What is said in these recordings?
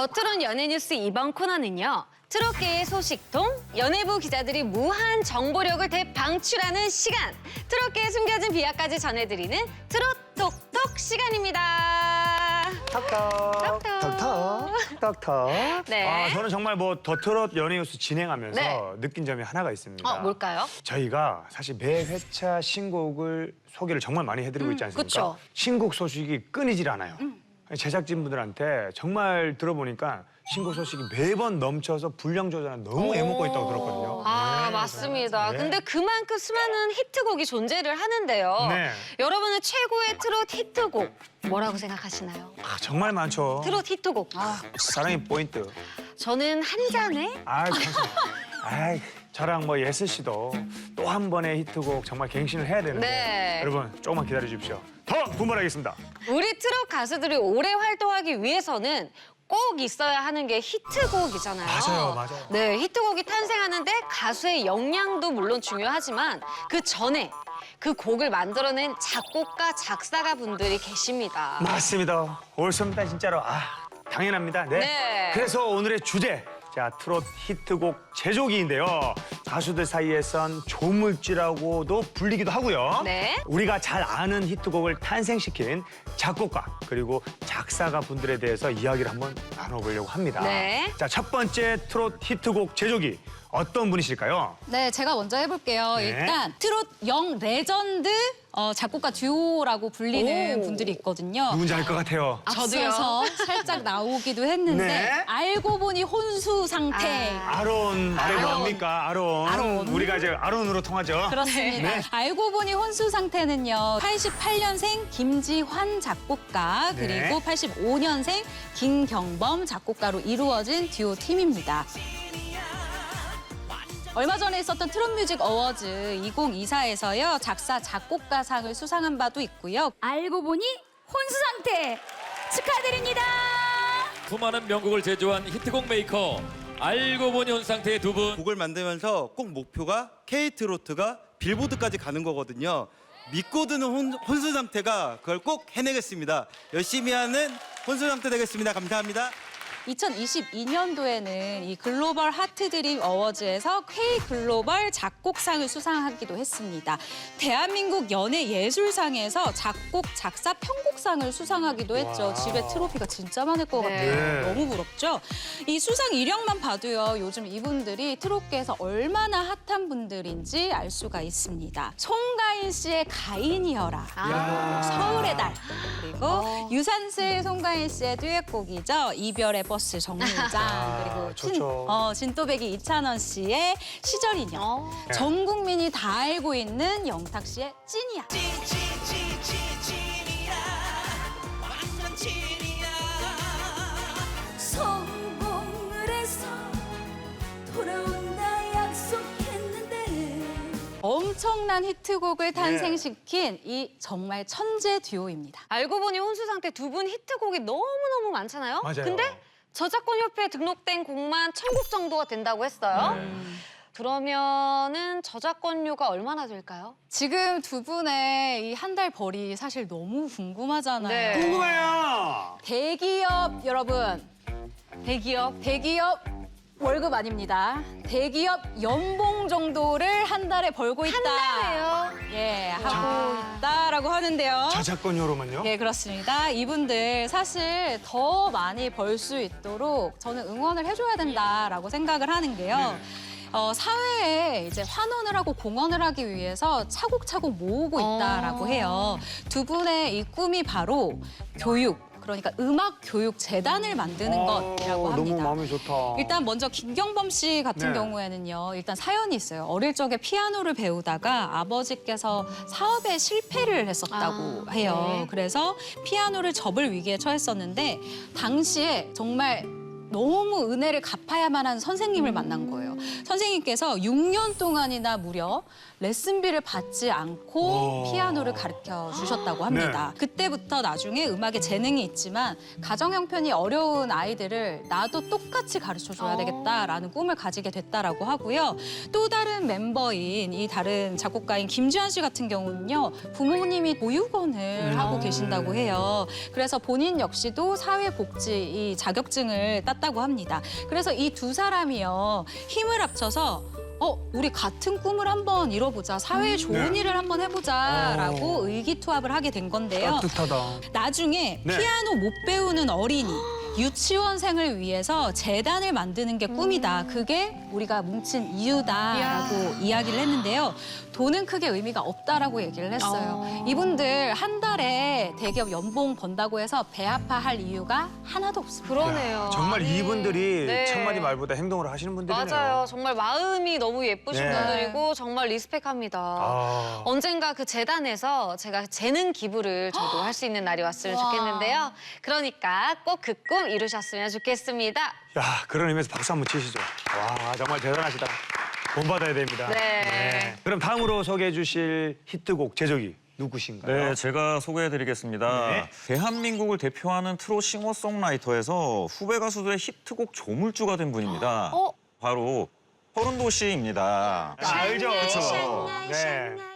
더트론 연예뉴스 이번 코너는요. 트롯계의 소식통, 연예부 기자들이 무한 정보력을 대방출하는 시간. 트롯계에 숨겨진 비하까지 전해드리는 트롯 톡톡 시간입니다. 턱턱 턱턱. 턱턱 턱턱 네. 아, 저는 정말 뭐 더트롯 연예뉴스 진행하면서 네. 느낀 점이 하나가 있습니다. 어, 뭘까요? 저희가 사실 매 회차 신곡을 소개를 정말 많이 해드리고 있지 않습니까? 그쵸. 음. 신곡 소식이 끊이질 않아요. 제작진분들한테 정말 들어보니까 신곡 소식이 매번 넘쳐서 분량 조절은 너무 애먹고 있다고 들었거든요. 아, 네, 맞습니다. 네. 근데 그만큼 수많은 히트곡이 존재를 하는데요. 네. 여러분은 최고의 트롯 히트곡 뭐라고 생각하시나요? 아, 정말 많죠. 트롯 히트곡. 사랑의 포인트. 저는 한 잔에 아. 아이, 저랑 뭐 예슬 씨도 또 한 번의 히트곡 정말 갱신을 해야 되는데 네. 여러분 조금만 기다려 주십시오. 더 분발하겠습니다. 우리 트롯 가수들이 오래 활동하기 위해서는 꼭 있어야 하는 게 히트곡이잖아요. 맞아요, 맞아요. 네, 히트곡이 탄생하는데 가수의 역량도 물론 중요하지만 그 전에 그 곡을 만들어낸 작곡가, 작사가 분들이 계십니다. 맞습니다. 옳습니다 진짜로. 아 당연합니다. 네. 네. 그래서 오늘의 주제. 자, 트롯 히트곡 제조기인데요. 가수들 사이에선 조물주라고도 불리기도 하고요. 네. 우리가 잘 아는 히트곡을 탄생시킨 작곡가 그리고 작사가 분들에 대해서 이야기를 한번 나눠보려고 합니다. 네. 자, 첫 번째 트롯 히트곡 제조기 어떤 분이실까요? 네, 제가 먼저 해볼게요. 네. 일단 트롯 영 레전드 어, 작곡가 듀오라고 불리는 오. 분들이 있거든요. 누군지 알 것 같아요. 앞서서 살짝 나오기도 했는데 네. 알고 보니 혼수 상태. 아. 아론 말이 아론. 뭡니까? 아론. 아론. 우리가 이제 아론으로 통하죠. 그렇습니다. 네. 알고 보니 혼수 상태는요. 88년생 김지환 작곡가 네. 그리고 85년생 김경범 작곡가로 이루어진 듀오 팀입니다. 얼마 전에 있었던 트롯뮤직 어워즈 2024에서요 작사 작곡가상을 수상한 바도 있고요. 알고 보니 혼수 상태 축하드립니다. 수많은 명곡을 제조한 히트곡 메이커 알고 보니 온 상태의 두 분. 곡을 만들면서 꼭 목표가 K트로트가 빌보드까지 가는 거거든요. 믿고 드는 혼, 혼수 상태가 그걸 꼭 해내겠습니다. 열심히 하는 혼수 상태 되겠습니다. 감사합니다. 2022년도에는 이 글로벌 하트드림 어워즈에서 K 글로벌 작곡상을 수상하기도 했습니다. 대한민국 연예 예술상에서 작곡 작사 편곡상을 수상하기도 했죠. 와. 집에 트로피가 진짜 많을 것 네. 같아요. 네. 너무 부럽죠. 이 수상 이력만 봐도요. 요즘 이분들이 트롯계에서 얼마나 핫한 분들인지 알 수가 있습니다. 송가인 씨의 가인이여라. 아. 서울의 달 그리고 어. 유산슬 송가인 씨의 듀엣곡이죠 이별의 버스 정류장 아, 그리고 좋죠. 진, 어, 진또배기 이찬원 씨의 시절 인연 어. 전 국민이 다 알고 있는 영탁 씨의 찐이야 성공을 해서 돌아온다 약속했는데 엄청난 네. 히트곡을 탄생시킨 이 정말 천재 듀오입니다 알고 보니 혼수 상태 두분 히트곡이 너무너무 많잖아요. 맞아요. 근데 저작권 협회에 등록된 곡만 천 곡 정도가 된다고 했어요. 네. 그러면은 저작권료가 얼마나 될까요? 지금 두 분의 이 한 달 벌이 사실 너무 궁금하잖아요 네. 궁금해요. 대기업 여러분 대기업 대기업 월급 아닙니다. 대기업 연봉 정도를 한 달에 벌고 있다. 달에요? 예, 하고 있다라고 하는데요. 저작권료로만요? 예, 그렇습니다. 이분들 사실 더 많이 벌 수 있도록 저는 응원을 해줘야 된다라고 생각을 하는 게요. 어, 사회에 이제 환원을 하고 공헌을 하기 위해서 차곡차곡 모으고 있다라고 어. 해요. 두 분의 이 꿈이 바로 교육, 그러니까 음악 교육 재단을 만드는 것이라고 아, 합니다. 너무 마음이 좋다. 일단 먼저 김경범 씨 같은 네. 경우에는요. 일단 사연이 있어요. 어릴 적에 피아노를 배우다가 아버지께서 사업에 실패를 했었다고 아, 해요. 네. 그래서 피아노를 접을 위기에 처했었는데 당시에 정말 너무 은혜를 갚아야만 한 선생님을 만난 거예요. 선생님께서 6년 동안이나 무려 레슨비를 받지 않고 오. 피아노를 가르쳐 주셨다고 합니다. 그때부터 나중에 음악에 재능이 있지만 가정 형편이 어려운 아이들을 나도 똑같이 가르쳐 줘야 되겠다라는 꿈을 가지게 됐다라고 하고요. 또 다른 멤버인 이 다른 작곡가인 김지한 씨 같은 경우는요. 부모님이 보육원을 하고 계신다고 해요. 그래서 본인 역시도 사회복지 이 자격증을 땄 다고 합니다. 그래서 이 두 사람이요. 힘을 합쳐서 어, 우리 같은 꿈을 한번 이뤄보자. 사회에 좋은 네. 일을 한번 해보자라고 의기투합을 하게 된 건데요. 따뜻하다. 나중에 네. 피아노 못 배우는 어린이 유치원생을 위해서 재단을 만드는 게 꿈이다. 그게 우리가 뭉친 이유다라고 이야기를 했는데요. 돈은 크게 의미가 없다라고 얘기를 했어요. 어. 이분들 한 달에 대기업 연봉 번다고 해서 배 아파할 이유가 하나도 없습니다. 그러네요. 정말 아니, 이분들이 네. 첫마디 말보다 행동을 하시는 분들이네요. 맞아요. 정말 마음이 너무 예쁘신 네. 분들이고 정말 리스펙합니다. 아. 언젠가 그 재단에서 제가 재능 기부를 저도 할 수 있는 날이 왔으면 와. 좋겠는데요. 그러니까 꼭 그 꿈 이루셨으면 좋겠습니다. 야, 그런 의미에서 박수 한번 치시죠. 와, 정말 대단하시다. 본받아야 됩니다. 네. 그럼 다음으로 소개해 주실 히트곡 제조기 누구신가요? 네, 제가 소개해드리겠습니다. 네. 대한민국을 대표하는 트롯 싱어송라이터에서 후배 가수들의 히트곡 조물주가 된 분입니다. 어? 바로 허른도 씨입니다. 아, 알죠? 그쵸. 네.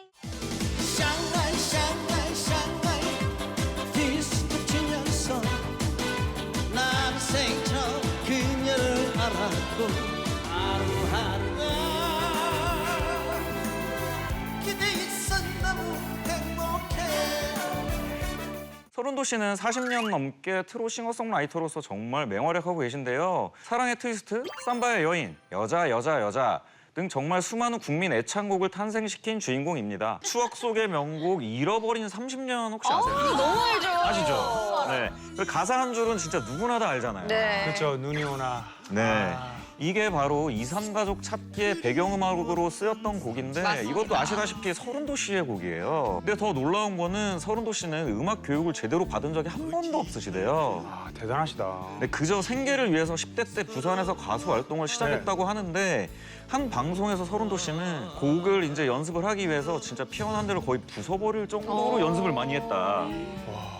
서른도 씨는 40년 넘게 트롯 싱어송라이터로서 정말 맹활약하고 계신데요. 사랑의 트위스트, 삼바의 여인, 여자 여자 여자 등 정말 수많은 국민 애창곡을 탄생시킨 주인공입니다. 추억 속의 명곡 잃어버린 30년 혹시 아세요? 너무 알죠. 아시죠? 네. 그 가사 한 줄은 진짜 누구나 다 알잖아요. 네. 그렇죠. 눈이 오나. 네. 아. 이게 바로 이삼가족 찾기의 배경음악으로 쓰였던 곡인데 맞습니다. 이것도 아시다시피 서른도 씨의 곡이에요. 근데 더 놀라운 거는 서른도 씨는 음악 교육을 제대로 받은 적이 한 번도 없으시대요. 아, 대단하시다. 근데 그저 생계를 위해서 10대 때 부산에서 가수 활동을 시작했다고 하는데 한 방송에서 서른도 씨는 곡을 이제 연습을 하기 위해서 진짜 피아노 한 대를 거의 부숴버릴 정도로 연습을 많이 했다.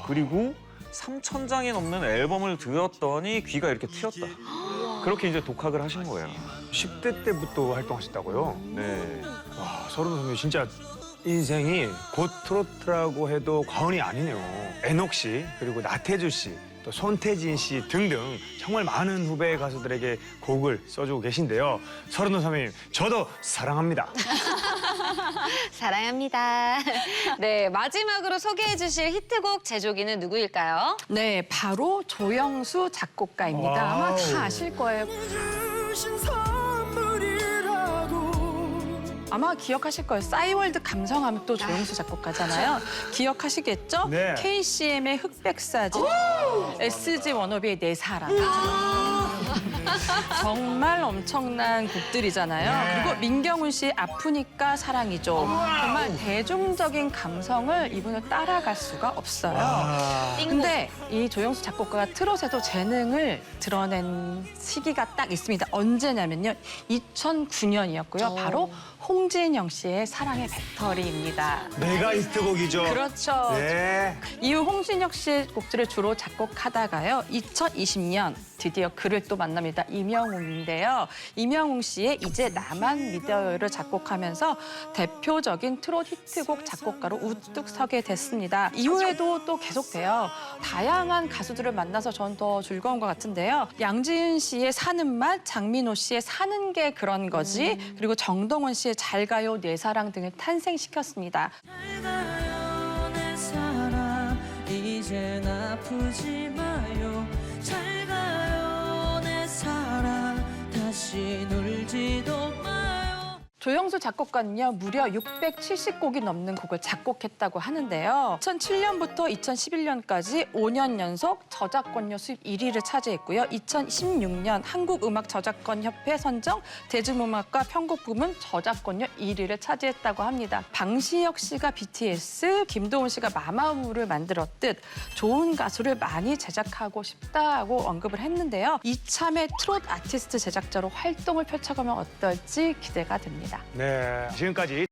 그리고 3천 장이 넘는 앨범을 들었더니 귀가 이렇게 튀었다. 그렇게 이제 독학을 하신 거예요. 10대 때부터 활동하셨다고요? 네. 와, 서른 선배 진짜 인생이 곧 트로트라고 해도 과언이 아니네요. 애녹 씨, 그리고 나태주 씨, 또 손태진 씨 등등 정말 많은 후배 가수들에게 곡을 써주고 계신데요. 서른도 선배님, 저도 사랑합니다. 사랑합니다. 네, 마지막으로 소개해 주실 히트곡 제조기는 누구일까요? 네, 바로 조영수 작곡가입니다. 아마 와우. 다 아실 거예요. 주신 아마 기억하실 거예요. 싸이월드 감성하면 또 조영수 작곡가잖아요. 기억하시겠죠? 네. KCM의 흑백 사진, SG 워너비의 내 사랑. 정말 엄청난 곡들이잖아요. 그리고 민경훈 씨의 아프니까 사랑이죠. 정말 대중적인 감성을 이분을 따라갈 수가 없어요. 아, 근데 이 조영수 작곡가가 트롯에도 재능을 드러낸 시기가 딱 있습니다. 언제냐면요. 2009년이었고요. 바로 홍진영 씨의 사랑의 배터리입니다. 메가 히트 곡이죠. 그렇죠. 네. 이후 홍진영 씨의 곡들을 주로 작곡하다가요. 2020년 드디어 그를 또 만납니다. 임영웅인데요. 임영웅 씨의 이제 나만 믿어요를 작곡하면서 대표적인 트롯 히트곡 작곡가로 우뚝 서게 됐습니다. 이후에도 또 계속돼요. 다양한 가수들을 만나서 전 더 즐거운 것 같은데요. 양지은 씨의 사는 맛, 장민호 씨의 사는 게 그런 거지, 그리고 정동원 씨의 잘 가요 내 사랑 등을 탄생시켰습니다. 이젠 아프지 마요 잘 다시 놀지도 마요 조영수 작곡가는요 무려 670곡이 넘는 곡을 작곡했다고 하는데요. 2007년부터 2011년까지 5년 연속 저작권료 수입 1위를 차지했고요. 2016년 한국음악저작권협회 선정 대중음악과 편곡 부문 저작권료 1위를 차지했다고 합니다. 방시혁 씨가 BTS, 김도훈 씨가 마마무를 만들었듯 좋은 가수를 많이 제작하고 싶다고 언급을 했는데요. 이참에 트롯 아티스트 제작자로 활동을 펼쳐가면 어떨지 기대가 됩 니다. 네, 지금까지